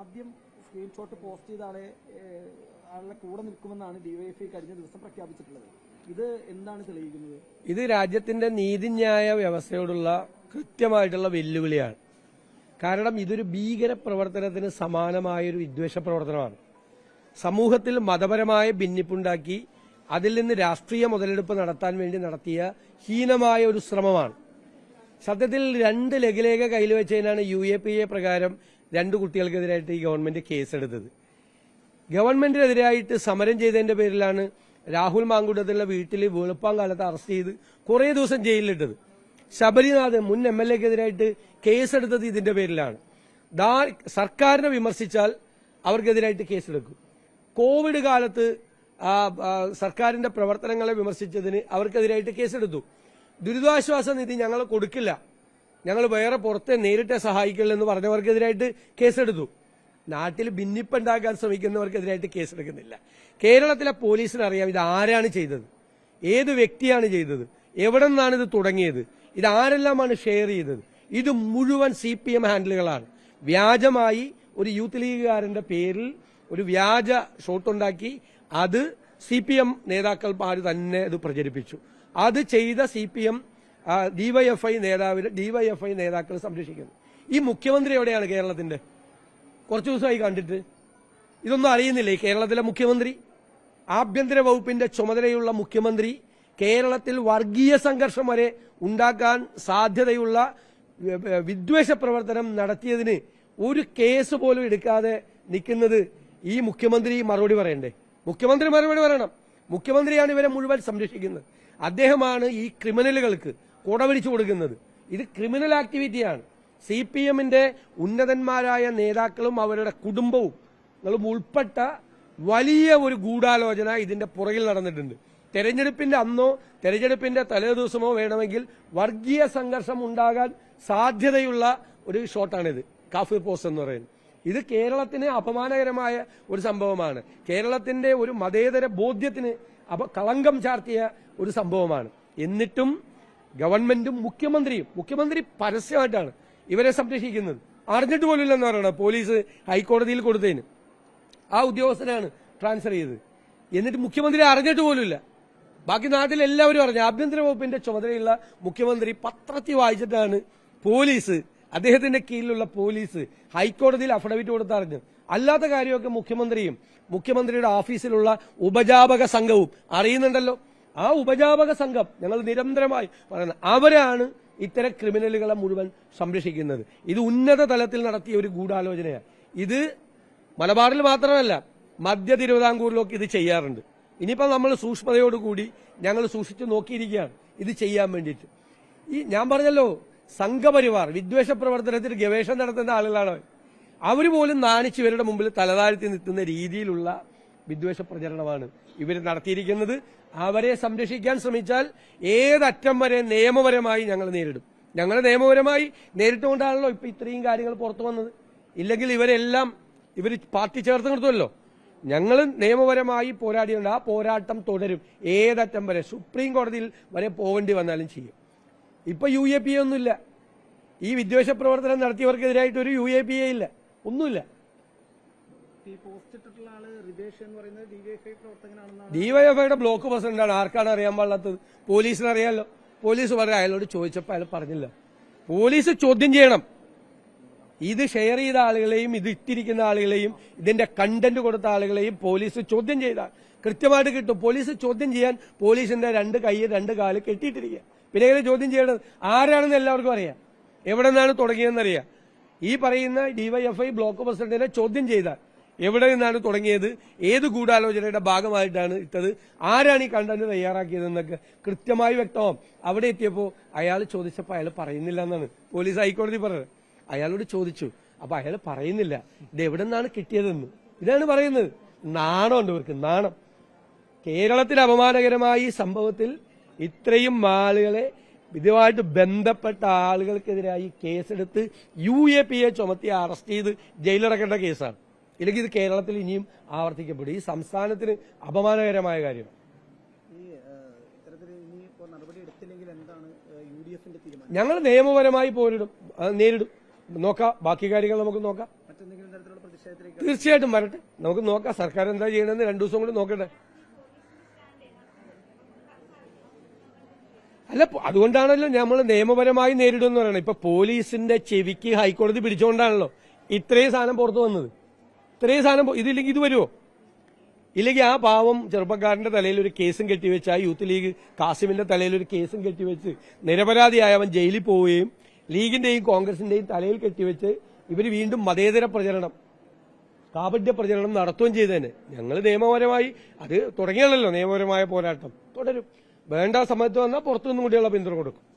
ആദ്യം screenshot post ചെയ്ത ആളെ ആളുടെ കൂടെ നിൽക്കുമെന്നാണ് ഡിവൈഎഫ്ഐ കഴിഞ്ഞ ദിവസം പ്രഖ്യാപിച്ചിട്ടുള്ളത്. ഇത് എന്താണ് തെളിയിക്കുന്നത്? ഇത് രാജ്യത്തിന്റെ നീതിന്യായ വ്യവസ്ഥയോടുള്ള കൃത്യമായിട്ടുള്ള വെല്ലുവിളിയാണ്. കാരണം ഇതൊരു ഭീകര പ്രവർത്തനത്തിന് സമാനമായ ഒരു വിദ്വേഷ പ്രവർത്തനമാണ്. സമൂഹത്തിൽ മതപരമായ ഭിന്നിപ്പുണ്ടാക്കി അതിൽ നിന്ന് രാഷ്ട്രീയ മുതലെടുപ്പ് നടത്താൻ വേണ്ടി നടത്തിയ ഹീനമായ ഒരു ശ്രമമാണ്. സത്യത്തിൽ രണ്ട് ലഘുലേഖ കയ്യിൽ വെച്ചതിനാണ് യു എ പി എ പ്രകാരം രണ്ട് കുട്ടികൾക്കെതിരായിട്ട് ഈ ഗവൺമെന്റ് കേസെടുത്തത്. ഗവൺമെന്റിനെതിരായിട്ട് സമരം ചെയ്തതിന്റെ പേരിലാണ് രാഹുൽ മാങ്കുട്ടത്തിലുള്ള വീട്ടിൽ വെളുപ്പാങ്കാലത്ത് അറസ്റ്റ് ചെയ്ത് കുറേ ദിവസം ജയിലിലിട്ടത്. ശബരിനാഥ് മുൻ എം എൽ എക്കെതിരായിട്ട് കേസെടുത്തത് ഇതിന്റെ പേരിലാണ്. സർക്കാരിനെ വിമർശിച്ചാൽ അവർക്കെതിരായിട്ട് കേസെടുക്കും. കോവിഡ് കാലത്ത് സർക്കാരിന്റെ പ്രവർത്തനങ്ങളെ വിമർശിച്ചതിന് അവർക്കെതിരായിട്ട് കേസെടുത്തു. ദുരിതാശ്വാസ നിധി ഞങ്ങൾ കൊടുക്കില്ല. ഞങ്ങൾ വേറെ പുറത്തെ നേരിട്ട് സഹായിക്കില്ല എന്ന് പറഞ്ഞവർക്കെതിരായിട്ട് കേസെടുത്തു. നാട്ടിൽ ഭിന്നിപ്പുണ്ടാക്കാൻ ശ്രമിക്കുന്നവർക്കെതിരായിട്ട് കേസെടുക്കുന്നില്ല. കേരളത്തിലെ പോലീസിന് അറിയാം ഇത് ആരാണ് ചെയ്തത്. ഏത് വ്യക്തിയാണ് ചെയ്തത്. എവിടെ നിന്നാണ് ഇത് തുടങ്ങിയത്. ഇത് ആരെല്ലാമാണ് ഷെയർ ചെയ്തത്. ഇത് മുഴുവൻ സി പി എം ഹാൻഡിലുകളാണ്. വ്യാജമായി ഒരു യൂത്ത് ലീഗുകാരന്റെ പേരിൽ ഒരു വ്യാജ ഷോട്ടുണ്ടാക്കി അത് സി പി എം നേതാക്കന്മാർ തന്നെ അത് പ്രചരിപ്പിച്ചു. അത് ചെയ്ത സി പി എം ഡിവൈഎഫ്ഐ നേതാവിന് ഡിവൈഎഫ്ഐ നേതാക്കൾ സംരക്ഷിക്കുന്നു. ഈ മുഖ്യമന്ത്രി എവിടെയാണ് കേരളത്തിന്റെ? കുറച്ചു ദിവസമായി കണ്ടിട്ട്. ഇതൊന്നും അറിയുന്നില്ല കേരളത്തിലെ മുഖ്യമന്ത്രി. ആഭ്യന്തര വകുപ്പിന്റെ ചുമതലയുള്ള മുഖ്യമന്ത്രി കേരളത്തിൽ വർഗീയ സംഘർഷം വരെ ഉണ്ടാക്കാൻ സാധ്യതയുള്ള വിദ്വേഷ പ്രവർത്തനം നടത്തിയതിന് ഒരു കേസ് പോലും എടുക്കാതെ നിൽക്കുന്നത് ഈ മുഖ്യമന്ത്രി മറുപടി പറയണ്ടേ? മുഖ്യമന്ത്രി മറുപടി പറയണം. മുഖ്യമന്ത്രിയാണ് ഇവരെ മുഴുവൻ സംരക്ഷിക്കുന്നത്. അദ്ദേഹമാണ് ഈ ക്രിമിനലുകൾക്ക് കുടപിടിച്ചു കൊടുക്കുന്നത്. ഇത് ക്രിമിനൽ ആക്ടിവിറ്റിയാണ് സി പി എമ്മിന്റെ ഉന്നതന്മാരായ നേതാക്കളും അവരുടെ കുടുംബവും ഉൾപ്പെട്ട വലിയ ഒരു ഗൂഢാലോചന ഇതിന്റെ പുറകിൽ നടന്നിട്ടുണ്ട്. തെരഞ്ഞെടുപ്പിന്റെ അന്നോ തെരഞ്ഞെടുപ്പിന്റെ തലേ ദിവസമോ വേണമെങ്കിൽ വർഗീയ സംഘർഷം ഉണ്ടാകാൻ സാധ്യതയുള്ള ഒരു ഷോട്ടാണിത്. കാഫിർ പോസ്റ്റ് എന്ന് പറയുന്നത്. ഇത് കേരളത്തിന് അപമാനകരമായ ഒരു സംഭവമാണ്. കേരളത്തിന്റെ ഒരു മതേതര ബോധ്യത്തിന് കളങ്കം ചാർത്തിയ ഒരു സംഭവമാണ്. എന്നിട്ടും ഗവൺമെന്റും മുഖ്യമന്ത്രിയും മുഖ്യമന്ത്രി പരസ്യമായിട്ടാണ് ഇവരെ സംരക്ഷിക്കുന്നത്. അറിഞ്ഞിട്ട് പോലില്ലെന്ന് പറയണം. പോലീസ് ഹൈക്കോടതിയിൽ കൊടുത്തതിന്. ആ ഉദ്യോഗസ്ഥനാണ് ട്രാൻസ്ഫർ ചെയ്തത്. എന്നിട്ട് മുഖ്യമന്ത്രി അറിഞ്ഞിട്ട് പോലുമില്ല ബാക്കി നാട്ടിൽ എല്ലാവരും അറിഞ്ഞു. ആഭ്യന്തര വകുപ്പിന്റെ ചുമതലയുള്ള മുഖ്യമന്ത്രി പത്രത്തിൽ വായിച്ചിട്ടാണ് പോലീസ് അദ്ദേഹത്തിന്റെ കീഴിലുള്ള പോലീസ് ഹൈക്കോടതിയിൽ അഫിഡവിറ്റ് കൊടുത്ത് അറിഞ്ഞു. അല്ലാത്ത കാര്യമൊക്കെ മുഖ്യമന്ത്രിയും മുഖ്യമന്ത്രിയുടെ ഓഫീസിലുള്ള ഉപജാപക സംഘവും അറിയുന്നുണ്ടല്ലോ. ആ ഉപജാപക സംഘം ഞങ്ങൾ നിരന്തരമായി പറയുന്നത് അവരാണ് ഇത്തരം ക്രിമിനലുകളെ മുഴുവൻ സംരക്ഷിക്കുന്നത്. ഇത് ഉന്നത തലത്തിൽ നടത്തിയ ഒരു ഗൂഢാലോചനയാണ്. ഇത് മലബാറിൽ മാത്രമല്ല മധ്യ തിരുവിതാംകൂറിലൊക്കെ ഇത് ചെയ്യാറുണ്ട്. ഇനിയിപ്പോൾ നമ്മൾ സൂക്ഷ്മതയോടുകൂടി ഞങ്ങൾ സൂക്ഷിച്ചു നോക്കിയിരിക്കുകയാണ് ഇത് ചെയ്യാൻ വേണ്ടിയിട്ട്. ഈ ഞാൻ പറഞ്ഞല്ലോ സംഘപരിവാർ വിദ്വേഷ പ്രവർത്തനത്തിൽ ഗവേഷണം നടത്തുന്ന ആളുകളാണ് അവർ. പോലും നാണിച്ച് ഇവരുടെ മുമ്പിൽ തലതാഴ്ത്തി നിൽക്കുന്ന രീതിയിലുള്ള വിദ്വേഷ പ്രചരണമാണ് ഇവർ നടത്തിയിരിക്കുന്നത്. അവരെ സംരക്ഷിക്കാൻ ശ്രമിച്ചാൽ ഏതറ്റം വരെ നിയമപരമായി ഞങ്ങൾ നേരിടും. ഞങ്ങൾ നിയമപരമായി നേരിട്ടുകൊണ്ടാണല്ലോ ഇപ്പൊ ഇത്രയും കാര്യങ്ങൾ പുറത്തു വന്നത്. ഇല്ലെങ്കിൽ ഇവരെല്ലാം ഇവർ പാർട്ടി ചേർത്ത് നിർത്തുമല്ലോ. ഞങ്ങൾ നിയമപരമായി പോരാടിയുണ്ട് ആ പോരാട്ടം തുടരും. ഏതറ്റം വരെ സുപ്രീം കോടതിയിൽ വരെ പോകേണ്ടി വന്നാലും ചെയ്യും. ഇപ്പൊ യു എ പി എ ഒന്നുമില്ല. ഈ വിദ്വേഷ പ്രവർത്തനം നടത്തിയവർക്കെതിരായിട്ട് ഒരു യു എ പി എ ഇല്ല. ഒന്നുമില്ല. പോസ്റ്റ് എന്ന് ഡിവൈഎഫ്ഐ പ്രവർത്തകനാണെന്നാണ്. ഡിവൈഎഫ്ഐയുടെ ബ്ലോക്ക് പ്രസിഡന്റാണ് ആർക്കാണ് അറിയാൻ പാടില്ലാത്തത്? പോലീസിന് അറിയാമല്ലോ പോലീസ് പറയാം അയാളോട് ചോദിച്ചപ്പോൾ അയാൾ പറഞ്ഞില്ല. പോലീസ് ചോദ്യം ചെയ്യണം. ഇത് ഷെയർ ചെയ്ത ആളുകളെയും ഇത് ഇട്ടിരിക്കുന്ന ആളുകളെയും ഇതിന്റെ കണ്ടന്റ് കൊടുത്ത ആളുകളെയും പോലീസ് ചോദ്യം ചെയ്താൽ കൃത്യമായിട്ട് കിട്ടും. പോലീസ് ചോദ്യം ചെയ്യാൻ പോലീസിന്റെ രണ്ട് കൈ രണ്ട് കാൽ കെട്ടിയിട്ടിരിക്കുക. പിന്നെ എങ്ങനെ ചോദ്യം ചെയ്യണത് ആരാണെന്ന് എല്ലാവർക്കും അറിയാം. എവിടെ നിന്നാണ് തുടങ്ങിയതെന്നറിയാം. ഈ പറയുന്ന ഡിവൈഎഫ്ഐ ബ്ലോക്ക് പ്രസിഡന്റിനെ ചോദ്യം ചെയ്താൽ എവിടെ നിന്നാണ് തുടങ്ങിയത്? ഏത് ഗൂഢാലോചനയുടെ ഭാഗമായിട്ടാണ് ഇട്ടത്? ആരാണ് ഈ കണ്ടന്റ് തയ്യാറാക്കിയതെന്നൊക്കെ കൃത്യമായി വ്യക്തമാവും. അവിടെ എത്തിയപ്പോൾ അയാൾ ചോദിച്ചപ്പോൾ അയാൾ പറയുന്നില്ല എന്നാണ്. പോലീസ് ഹൈക്കോടതി പറഞ്ഞത്. അയാളോട് ചോദിച്ചു. അപ്പൊ അയാൾ പറയുന്നില്ല. ഇത് എവിടെ നിന്നാണ് കിട്ടിയതെന്ന്. ഇതാണ് പറയുന്നത്. നാണമുണ്ട് ഇവർക്ക്. നാണം. കേരളത്തിൽ അപമാനകരമായ ഈ സംഭവത്തിൽ ഇത്രയും ആളുകളെ ഇതുമായിട്ട് ബന്ധപ്പെട്ട ആളുകൾക്കെതിരായി കേസെടുത്ത് യു എ പി എ ചുമത്തി അറസ്റ്റ് ചെയ്ത് ജയിലിറക്കേണ്ട കേസാണ്. ഇല്ലെങ്കിൽ ഇത് കേരളത്തിൽ ഇനിയും ആവർത്തിക്കപ്പെടും. ഈ സംസ്ഥാനത്തിന് അപമാനകരമായ കാര്യം. ഞങ്ങൾ നിയമപരമായി പോരിടും. നേരിടും. നോക്കാം. ബാക്കി കാര്യങ്ങൾ നമുക്ക് നോക്കാം. തീർച്ചയായിട്ടും വരട്ടെ. നമുക്ക് നോക്കാം. സർക്കാർ എന്താ ചെയ്യണമെന്ന് രണ്ടു ദിവസം കൂടി നോക്കട്ടെ. അല്ല അതുകൊണ്ടാണല്ലോ നമ്മൾ നിയമപരമായി നേരിടുമെന്ന് പറയണം ഇപ്പൊ പോലീസിന്റെ ചെവിക്ക് ഹൈക്കോടതി പിടിച്ചുകൊണ്ടാണല്ലോ ഇത്രയും സാധനം പുറത്തു വന്നത്. ഇത്രയും സാധനം ഇതില്ലെങ്കിൽ ഇത് വരുമോ ഇല്ലെങ്കിൽ ആ പാവം ചെറുപ്പക്കാരന്റെ തലയിൽ ഒരു കേസും കെട്ടിവെച്ച് ആ യൂത്ത് ലീഗ് കാസിമിന്റെ തലയിൽ ഒരു കേസും കെട്ടിവെച്ച് നിരപരാധിയായ അവൻ ജയിലിൽ പോവുകയും ലീഗിന്റെയും കോൺഗ്രസിന്റെയും തലയിൽ കെട്ടിവെച്ച് ഇവർ വീണ്ടും മതേതര പ്രചരണം കാപട്യ പ്രചരണം നടത്തുകയും ചെയ്തേനെ. ഞങ്ങൾ നിയമപരമായി അത് തുടങ്ങിയല്ലോ നിയമപരമായ പോരാട്ടം. തുടരും. വേണ്ട സമയത്ത് വന്നാൽ പുറത്തുനിന്നും കൂടിയുള്ള പിന്തുണ കൊടുക്കും.